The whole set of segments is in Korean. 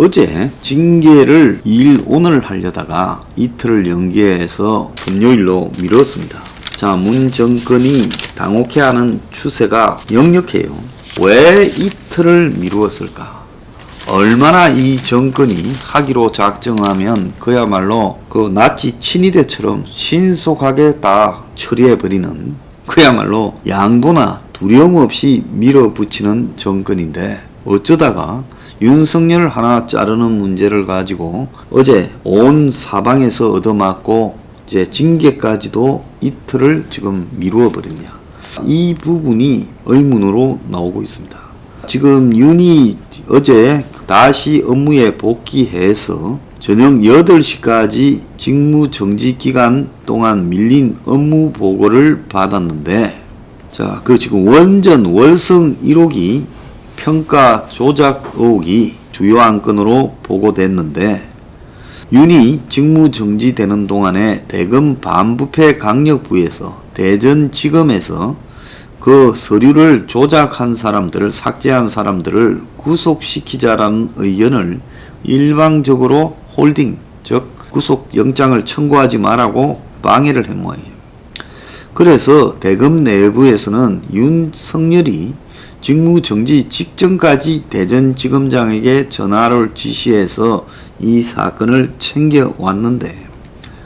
어제 징계를 2일 오늘 하려다가 이틀을 연기해서 금요일로 미뤘습니다. 자, 문 정권이 당혹해 하는 추세가 역력해요. 왜 이틀을 미루었을까? 얼마나 이 정권이 하기로 작정하면 그야말로 그 나치 친위대처럼 신속하게 다 처리해버리는 그야말로 양보나 두려움 없이 밀어붙이는 정권인데 어쩌다가 윤석열 하나 자르는 문제를 가지고 어제 온 사방에서 얻어맞고 이제 징계까지도 이틀을 지금 미루어 버렸냐. 이 부분이 의문으로 나오고 있습니다. 지금 윤이 어제 다시 업무에 복귀해서 저녁 8시까지 직무 정지 기간 동안 밀린 업무 보고를 받았는데 자, 그 지금 원전 월성 1호기 평가 조작 의혹이 주요 안건으로 보고됐는데 윤이 직무 정지되는 동안에 대검 반부패 강력부에서 대전지검에서 그 서류를 조작한 사람들을 삭제한 사람들을 구속시키자라는 의견을 일방적으로 홀딩 즉 구속 영장을 청구하지 말라고 방해를 한 모양이에요. 그래서 대검 내부에서는 윤석열이 직무 정지 직전까지 대전지검장에게 전화를 지시해서 이 사건을 챙겨왔는데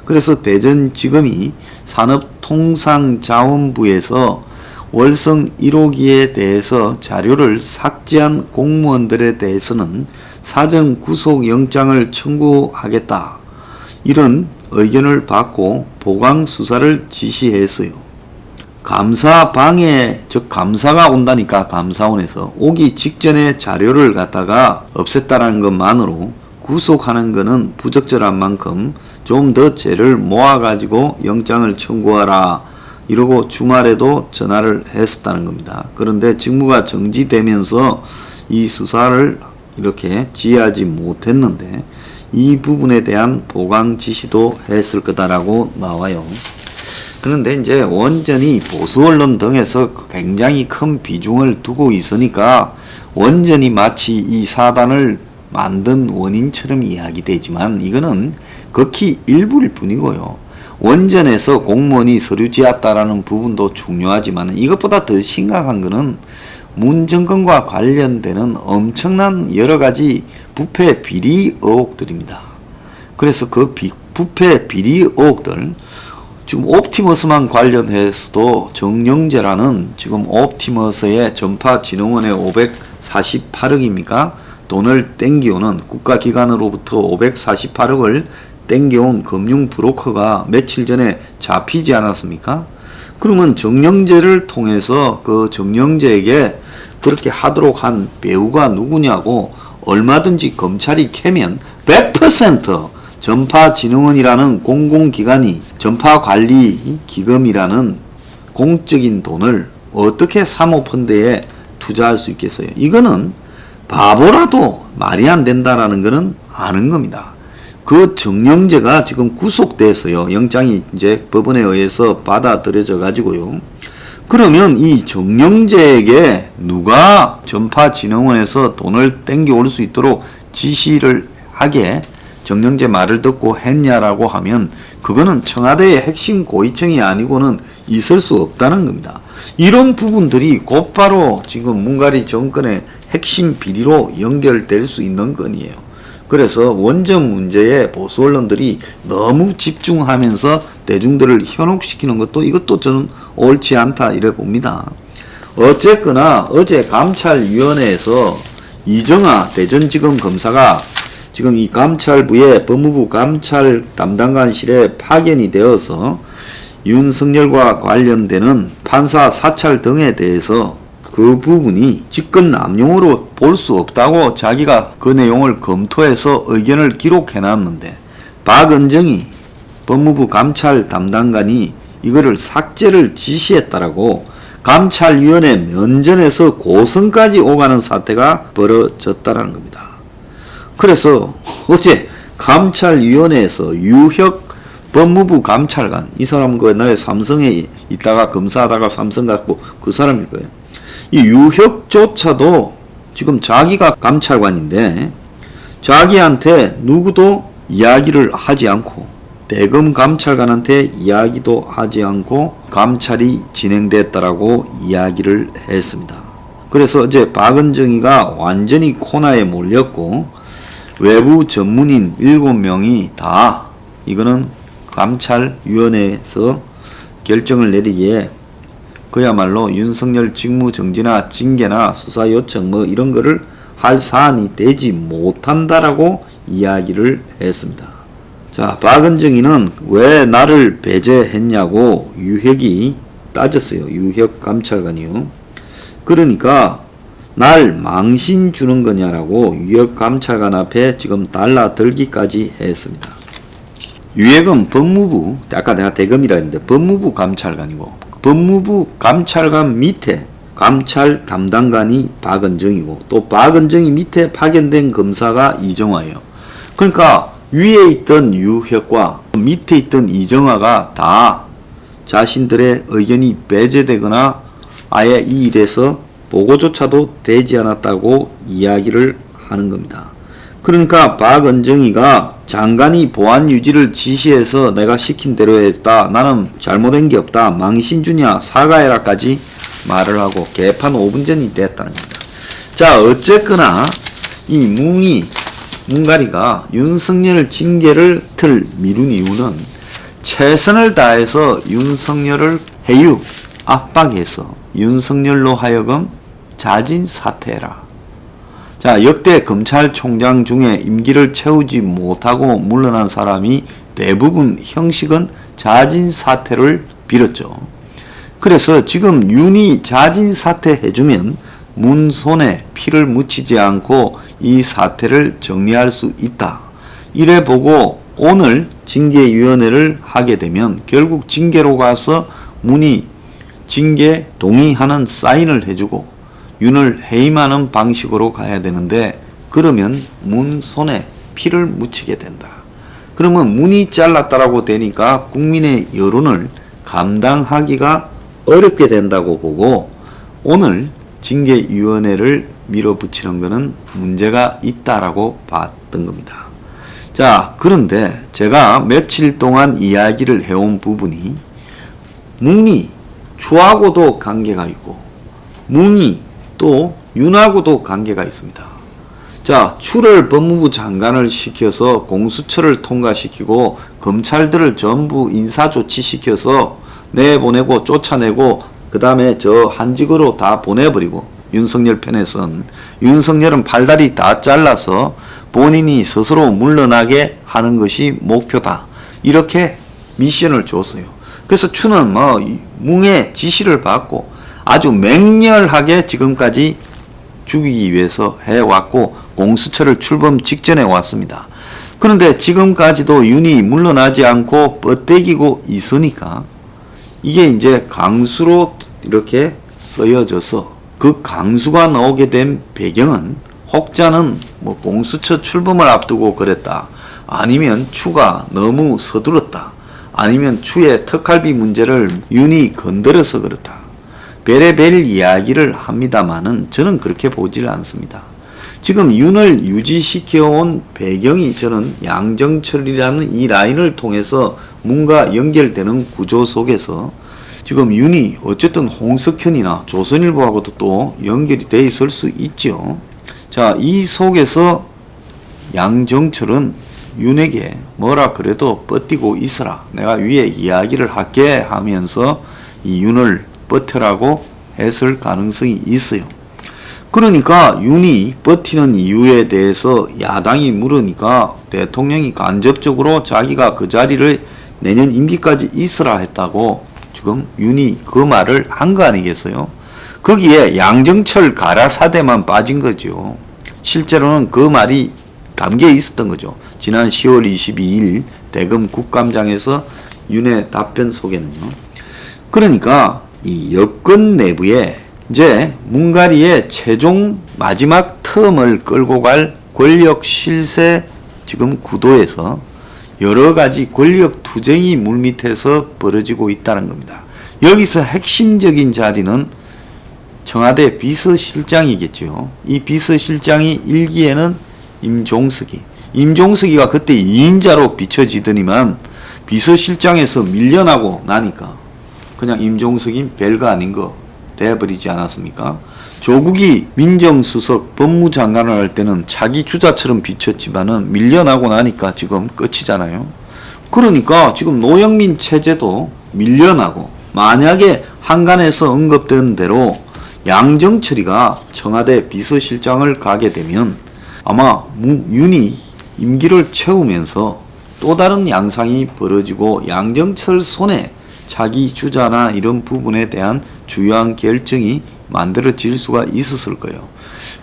그래서 대전지검이 산업통상자원부에서 월성 1호기에 대해서 자료를 삭제한 공무원들에 대해서는 사전 구속 영장을 청구하겠다. 이런 의견을 받고 보강 수사를 지시했어요. 감사 방해, 즉 감사가 온다니까 감사원에서 오기 직전에 자료를 갖다가 없앴다는 것만으로 구속하는 것은 부적절한 만큼 좀 더 죄를 모아가지고 영장을 청구하라. 이러고 주말에도 전화를 했었다는 겁니다. 그런데 직무가 정지되면서 이 수사를 이렇게 지휘하지 못했는데 이 부분에 대한 보강 지시도 했을 거다라고 나와요. 그런데 이제 원전이 보수 언론 등에서 굉장히 큰 비중을 두고 있으니까 원전이 마치 이 사단을 만든 원인처럼 이야기되지만 이거는 극히 일부일 뿐이고요. 원전에서 공무원이 서류 지었다라는 부분도 중요하지만 이것보다 더 심각한 것은 문정권과 관련되는 엄청난 여러 가지 부패 비리 의혹들입니다. 그래서 그 비, 부패 비리 의혹들 지금 옵티머스만 관련해서도 정영재라는 지금 옵티머스의 전파진흥원의 548억입니까? 돈을 땡겨오는 국가기관으로부터 548억을 땡겨온 금융 브로커가 며칠 전에 잡히지 않았습니까? 그러면 정영재를 통해서 그 정영재에게 그렇게 하도록 한 배우가 누구냐고 얼마든지 검찰이 캐면 100% 전파진흥원이라는 공공기관이 전파관리기금이라는 공적인 돈을 어떻게 사모펀드에 투자할 수 있겠어요? 이거는 바보라도 말이 안 된다라는 거는 아는 겁니다. 그 정영재가 지금 구속돼서요. 영장이 이제 법원에 의해서 받아들여져 가지고요. 그러면 이 정영재에게 누가 전파진흥원에서 돈을 땡겨올 수 있도록 지시를 하게 정영재 말을 듣고 했냐라고 하면 그거는 청와대의 핵심 고위층이 아니고는 있을 수 없다는 겁니다. 이런 부분들이 곧바로 지금 문가리 정권의 핵심 비리로 연결될 수 있는 건이에요. 그래서 원전 문제에 보수 언론들이 너무 집중하면서 대중들을 현혹시키는 것도 이것도 저는 옳지 않다 이래 봅니다. 어쨌거나 어제 감찰위원회에서 이정아 대전지검 검사가 지금 이 감찰부의 법무부 감찰 담당관실에 파견이 되어서 윤석열과 관련되는 판사 사찰 등에 대해서 그 부분이 직권 남용으로 볼 수 없다고 자기가 그 내용을 검토해서 의견을 기록해 놨는데 박은정이 법무부 감찰 담당관이 이거를 삭제를 지시했다라고 감찰위원회 면전에서 고성까지 오가는 사태가 벌어졌다라는 겁니다. 그래서 어제 감찰위원회에서 유혁 법무부 감찰관 이 사람 그 옛날에 삼성에 있다가 검사하다가 삼성 갔고 그 사람일 거예요. 이 유혁조차도 지금 자기가 감찰관인데 자기한테 누구도 이야기를 하지 않고 대검 감찰관한테 이야기도 하지 않고 감찰이 진행됐다라고 이야기를 했습니다. 그래서 이제 박은정이가 완전히 코너에 몰렸고 외부 전문인 7명이 다 이거는 감찰위원회에서 결정을 내리기에 그야말로 윤석열 직무 정지나 징계나 수사 요청 뭐 이런 거를 할 사안이 되지 못한다라고 이야기를 했습니다. 자, 박은정이는 왜 나를 배제했냐고 유혁이 따졌어요. 유혁 감찰관이요. 그러니까 날 망신 주는 거냐라고 유혁 감찰관 앞에 지금 달라들기까지 했습니다. 유액은 법무부, 아까 내가 대검이라 했는데 법무부 감찰관이고 법무부 감찰관 밑에 감찰 담당관이 박은정이고 또 박은정이 밑에 파견된 검사가 이정화예요. 그러니까 위에 있던 유혁과 밑에 있던 이정화가 다 자신들의 의견이 배제되거나 아예 이 일에서 보고조차도 되지 않았다고 이야기를 하는 겁니다. 그러니까 박은정이가 장관이 보안 유지를 지시해서 내가 시킨 대로 했다. 나는 잘못한 게 없다. 망신주냐 사과해라까지 말을 하고 개판 5분 전이 됐다는 겁니다. 자 어쨌거나 이 뭉이 문가리가 윤석열 징계를 틀 미룬 이유는 최선을 다해서 윤석열을 해유 압박해서 윤석열로 하여금 자진 사퇴해라. 자, 역대 검찰총장 중에 임기를 채우지 못하고 물러난 사람이 대부분 형식은 자진 사퇴를 빌었죠. 그래서 지금 윤이 자진 사퇴해주면 문 손에 피를 묻히지 않고 이 사태를 정리할 수 있다. 이래 보고 오늘 징계위원회를 하게 되면 결국 징계로 가서 문이 징계 동의하는 사인을 해주고 윤을 해임하는 방식으로 가야 되는데 그러면 문 손에 피를 묻히게 된다. 그러면 문이 잘랐다라고 되니까 국민의 여론을 감당하기가 어렵게 된다고 보고 오늘 징계위원회를 밀어붙이는 것은 문제가 있다라고 봤던 겁니다. 자, 그런데 제가 며칠 동안 이야기를 해온 부분이 뭉이 추하고도 관계가 있고 뭉이 또 윤하고도 관계가 있습니다. 자, 추를 법무부 장관을 시켜서 공수처를 통과시키고 검찰들을 전부 인사조치시켜서 내보내고 쫓아내고 그 다음에 저 한직으로 다 보내버리고 윤석열 편에선 윤석열은 팔다리 다 잘라서 본인이 스스로 물러나게 하는 것이 목표다. 이렇게 미션을 줬어요. 그래서 추는 뭐 뭉의 지시를 받고 아주 맹렬하게 지금까지 죽이기 위해서 해왔고 공수처를 출범 직전에 왔습니다. 그런데 지금까지도 윤이 물러나지 않고 뻗대기고 있으니까 이게 이제 강수로 이렇게 쓰여져서 그 강수가 나오게 된 배경은 혹자는 뭐 공수처 출범을 앞두고 그랬다. 아니면 추가 너무 서둘렀다. 아니면 추의 특할비 문제를 윤이 건드려서 그렇다. 별의별 이야기를 합니다만은 저는 그렇게 보질 않습니다. 지금 윤을 유지시켜온 배경이 저는 양정철이라는 이 라인을 통해서 뭔가 연결되는 구조 속에서 지금 윤이 어쨌든 홍석현이나 조선일보하고도 또 연결이 돼 있을 수 있죠. 자, 이 속에서 양정철은 윤에게 뭐라 그래도 뻗디고 있어라. 내가 위에 이야기를 할게 하면서 이 윤을 버텨라고 했을 가능성이 있어요. 그러니까 윤이 버티는 이유에 대해서 야당이 물으니까 대통령이 간접적으로 자기가 그 자리를 내년 임기까지 있으라 했다고 지금 윤이 그 말을 한 거 아니겠어요? 거기에 양정철 가라사대만 빠진 거죠. 실제로는 그 말이 담겨 있었던 거죠. 지난 10월 22일 대검 국감장에서 윤의 답변 속에는요. 그러니까 이 여권 내부에 이제 문가리의 최종 마지막 텀을 끌고 갈 권력 실세 지금 구도에서 여러 가지 권력 투쟁이 물밑에서 벌어지고 있다는 겁니다. 여기서 핵심적인 자리는 청와대 비서실장이겠죠. 이 비서실장이 일기에는 임종석이. 임종석이가 그때 2인자로 비춰지더니만 비서실장에서 밀려나고 나니까 그냥 임종석이 별거 아닌 거 돼버리지 않았습니까? 조국이 민정수석 법무장관을 할 때는 자기 주자처럼 비쳤지만은 밀려나고 나니까 지금 끝이잖아요. 그러니까 지금 노영민 체제도 밀려나고 만약에 한간에서 언급된 대로 양정철이가 청와대 비서실장을 가게 되면 아마 무- 윤이 임기를 채우면서 또 다른 양상이 벌어지고 양정철 손에 자기 주자나 이런 부분에 대한 주요한 결정이 만들어질 수가 있었을 거예요.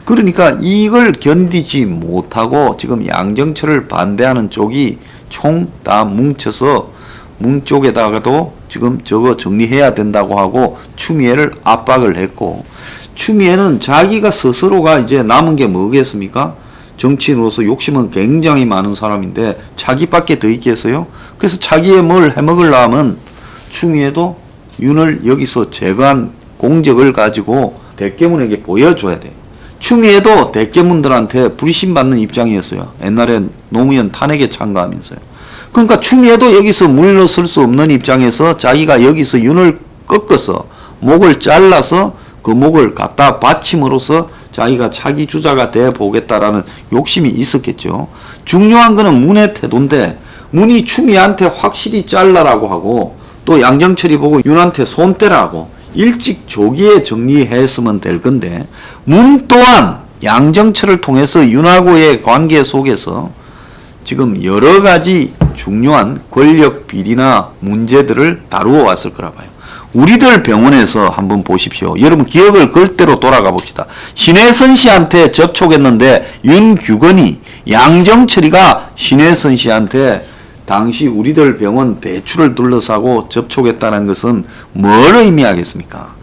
그러니까 이걸 견디지 못하고 지금 양정철을 반대하는 쪽이 총 다 뭉쳐서 문 쪽에다가도 지금 저거 정리해야 된다고 하고 추미애를 압박을 했고 추미애는 자기가 스스로가 이제 남은 게 뭐겠습니까? 정치인으로서 욕심은 굉장히 많은 사람인데 자기밖에 더 있겠어요? 그래서 자기의 뭘 해먹으려면 추미애도 윤을 여기서 제거한 공적을 가지고 대깨문에게 보여줘야 돼. 추미애도 대깨문들한테 불신받는 입장이었어요. 옛날에 노무현 탄핵에 참가하면서요. 그러니까 추미애도 여기서 물러설 수 없는 입장에서 자기가 여기서 윤을 꺾어서 목을 잘라서 그 목을 갖다 바침으로써 자기가 차기 주자가 돼 보겠다라는 욕심이 있었겠죠. 중요한 거는 문의 태도인데 문이 추미애한테 확실히 잘라라고 하고 또 양정철이 보고 윤한테 손 떼라고 일찍 조기에 정리했으면 될 건데 문 또한 양정철을 통해서 윤하고의 관계 속에서 지금 여러 가지 중요한 권력 비리나 문제들을 다루어 왔을 거라 봐요. 우리들 병원에서 한번 보십시오. 여러분 기억을 그대로 돌아가 봅시다. 신혜선 씨한테 접촉했는데 윤규건이 양정철이가 신혜선 씨한테 당시 우리들 병원 대출을 둘러싸고 접촉했다는 것은 뭘 의미하겠습니까?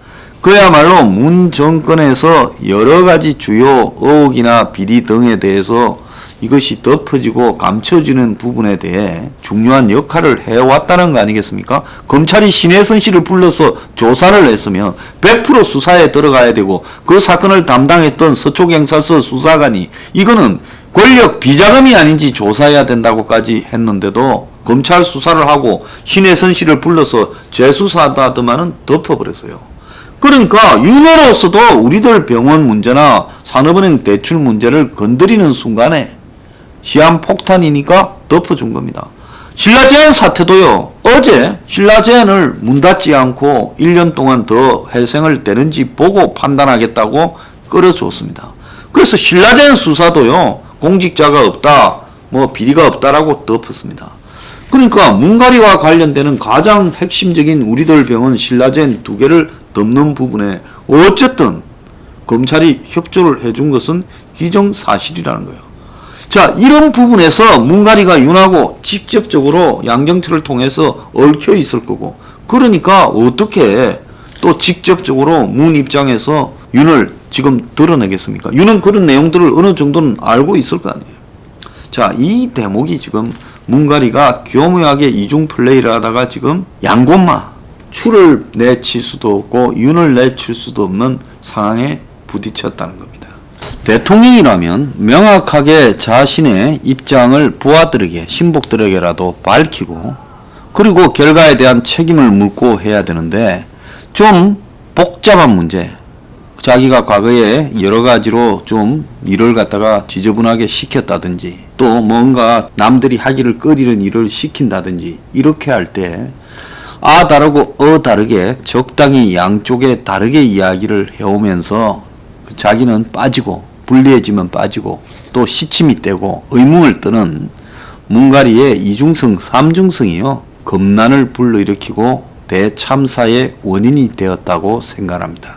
그야말로 문 정권에서 여러 가지 주요 의혹이나 비리 등에 대해서 이것이 덮어지고 감춰지는 부분에 대해 중요한 역할을 해왔다는 거 아니겠습니까? 검찰이 신혜선 씨를 불러서 조사를 했으면 100% 수사에 들어가야 되고 그 사건을 담당했던 서초경찰서 수사관이 이거는 권력 비자금이 아닌지 조사해야 된다고까지 했는데도 검찰 수사를 하고 신혜선 씨를 불러서 재수사하다더만은 덮어버렸어요. 그러니까 윤회로서도 우리들 병원 문제나 산업은행 대출 문제를 건드리는 순간에 시한 폭탄이니까 덮어준 겁니다. 신라제한 사태도요. 어제 신라제한을 문 닫지 않고 1년 동안 더 회생을 되는지 보고 판단하겠다고 끌어줬습니다. 그래서 신라제한 수사도요. 공직자가 없다, 뭐 비리가 없다라고 덮었습니다. 그러니까 문가리와 관련되는 가장 핵심적인 우리들 병원 신라젠 두 개를 덮는 부분에 어쨌든 검찰이 협조를 해준 것은 기정사실이라는 거예요. 자, 이런 부분에서 문가리가 윤하고 직접적으로 양정철을 통해서 얽혀 있을 거고, 그러니까 어떻게 또 직접적으로 문 입장에서 윤을 지금 드러내겠습니까? 윤은 그런 내용들을 어느 정도는 알고 있을 거 아니에요. 자, 이 대목이 지금 문가리가 교묘하게 이중 플레이를 하다가 지금 양곤마 추를 내칠 수도 없고 윤을 내칠 수도 없는 상황에 부딪혔다는 겁니다. 대통령이라면 명확하게 자신의 입장을 부하들에게 신복들에게라도 밝히고 그리고 결과에 대한 책임을 묻고 해야 되는데 좀 복잡한 문제 자기가 과거에 여러 가지로 좀 일을 갖다가 지저분하게 시켰다든지 또 뭔가 남들이 하기를 꺼리는 일을 시킨다든지 이렇게 할 때 아 다르고 어 다르게 적당히 양쪽에 다르게 이야기를 해오면서 자기는 빠지고 불리해지면 빠지고 또 시침이 떼고 의문을 뜨는 문가리의 이중성 삼중성이요 검난을 불러일으키고 대참사의 원인이 되었다고 생각합니다.